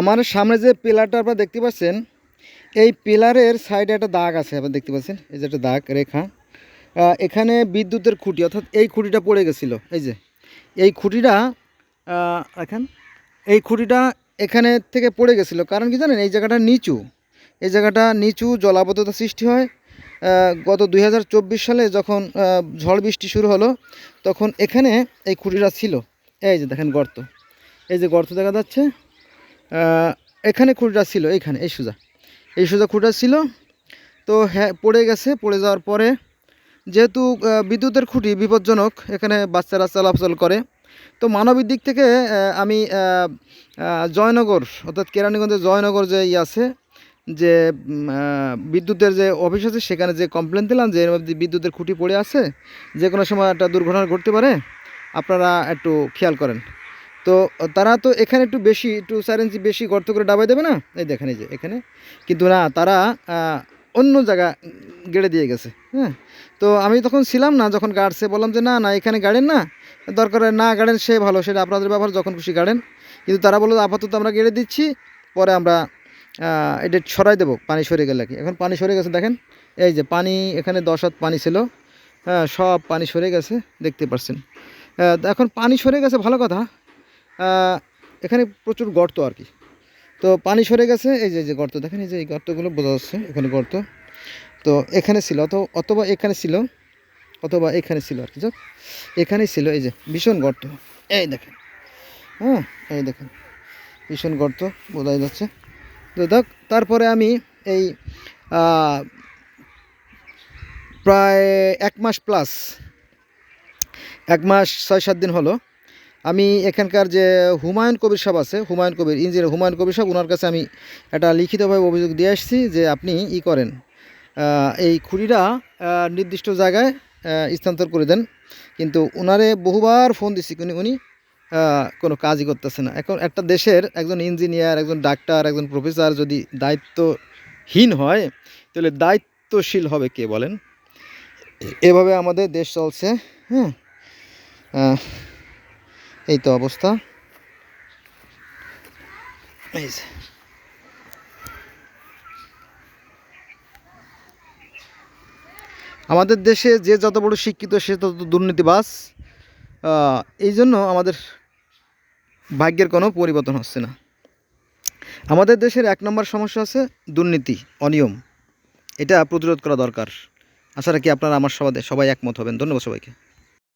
আমার সামনে যে পিলারটা আপনারা দেখতে পাচ্ছেন, এই পিলারের সাইডে একটা দাগ আছে, আপনারা দেখতে পাচ্ছেন? এই যে একটা দাগ, রেখা। এখানে বিদ্যুতের খুঁটি, অর্থাৎ এই খুঁটিটা পড়ে গেছিল, এই যে। এই খুঁটিটা এখন এই খুঁটিটা এখানে থেকে পড়ে গেছিল। কারণ কি জানেন, এই জায়গাটা নিচু। এই জায়গাটা নিচু জলাবদ্ধতা সৃষ্টি হয়। গত দু হাজার চব্বিশ সালে যখন ঝড় বৃষ্টি শুরু হলো, তখন এখানে এই খুঁটিটা ছিল। এই যে দেখেন গর্ত। এই যে গর্ত দেখা যাচ্ছে। এখানে খুঁটিটা ছিল, এইখানে, এই সোজা। এই সোজা খুঁটা ছিল। তো হ্যাঁ পড়ে গেছে, পড়ে যাওয়ার পরে যেহেতু বিদ্যুতের খুঁটি বিপজ্জনক, এখানে বাচ্চারা চলাচল করে। তো মানবিক দিক থেকে আমি জয়নগর, অর্থাৎ কেরানীগঞ্জের জয়নগর যে ই আছে, যে বিদ্যুতের যে অফিস আছে, সেখানে যে কমপ্লেন দিলাম যে বিদ্যুতের খুঁটি পড়ে আছে, যে কোনো সময় একটা দুর্ঘটনা ঘটতে পারে, আপনারা একটু খেয়াল করেন। তো তারা তো এখানে একটু বেশি, একটু চার ইঞ্চি বেশি গর্ত করে ডাবাই দেবে না? এই দেখেন এই যে, এখানে। কিন্তু না, তারা অন্য জায়গা গেড়ে দিয়ে গেছে হ্যাঁ? তো আমি তখন ছিলাম না, যখন গাড়ছে বললাম যে, না না, এখানে গাড়েন না। দরকার না গাড়েন সে ভালো, সেটা আপনাদের ব্যবহার, যখন খুশি গাড়েন কিন্তু তারা বলল, আপাতত আমরা গেড়ে দিচ্ছি, পরে আমরা এটা সরাই দেবো, পানি সরে গেলে কি এখন পানি সরে গেছে, দেখেন। এই যে, পানি, এখানে দশ হাত পানি ছিল হ্যাঁ সব পানি সরে গেছে, দেখতে পাচ্ছেন এখন পানি সরে গেছে, ভালো কথা। এখানে প্রচুর গর্ত আর কি। তো পানি সরে গেছে, এই যে যে গর্ত, দেখেন এই যে এই গর্তগুলো বোঝা যাচ্ছে, এখানে গর্ত। তো এখানে ছিল অত অথবা এখানে ছিল, অথবা এখানে ছিল আর কি, যাক। এখানেই ছিল, এই যে, ভীষণ গর্ত। এই দেখেন হ্যাঁ এই দেখেন, ভীষণ গর্ত, বোঝাই যাচ্ছে। তো দেখ, তারপরে আমি এই প্রায় এক মাস প্লাস এক মাস ছয় সাত দিন হলো আমি এখানকার যে হুমায়ুন কবির সাহেব আছে, হুমায়ুন কবির, ইঞ্জিনিয়ার হুমায়ুন কবির সাহেব ওনার কাছে আমি একটা লিখিতভাবে অভিযোগ দিয়ে আসছি যে আপনি ই করেন। এই খুঁড়িটা নির্দিষ্ট জায়গায় স্থানান্তর করে দেন। কিন্তু ওনারে বহুবার ফোন দিছি উনি উনি কোনো কাজই করতেছে না। এখন একটা দেশের একজন ইঞ্জিনিয়ার, একজন ডাক্তার, একজন প্রফেসর যদি দায়িত্বহীন হয়, তাহলে দায়িত্বশীল হবে কে বলেন? এভাবে আমাদের দেশ চলছে হ্যাঁ? এই তো অবস্থা। আমাদের দেশে যে যত বড় শিক্ষিত সে তত দুর্নীতিবাজ। আহ, এই জন্য আমাদের ভাগ্যের কোনো পরিবর্তন হচ্ছে না। আমাদের দেশের এক নম্বর সমস্যা আছে দুর্নীতি অনিয়ম। এটা প্রতিরোধ করা দরকার। আশা রাখি আপনারা আমার সবাই সবাই একমত হবেন। ধন্যবাদ সবাইকে।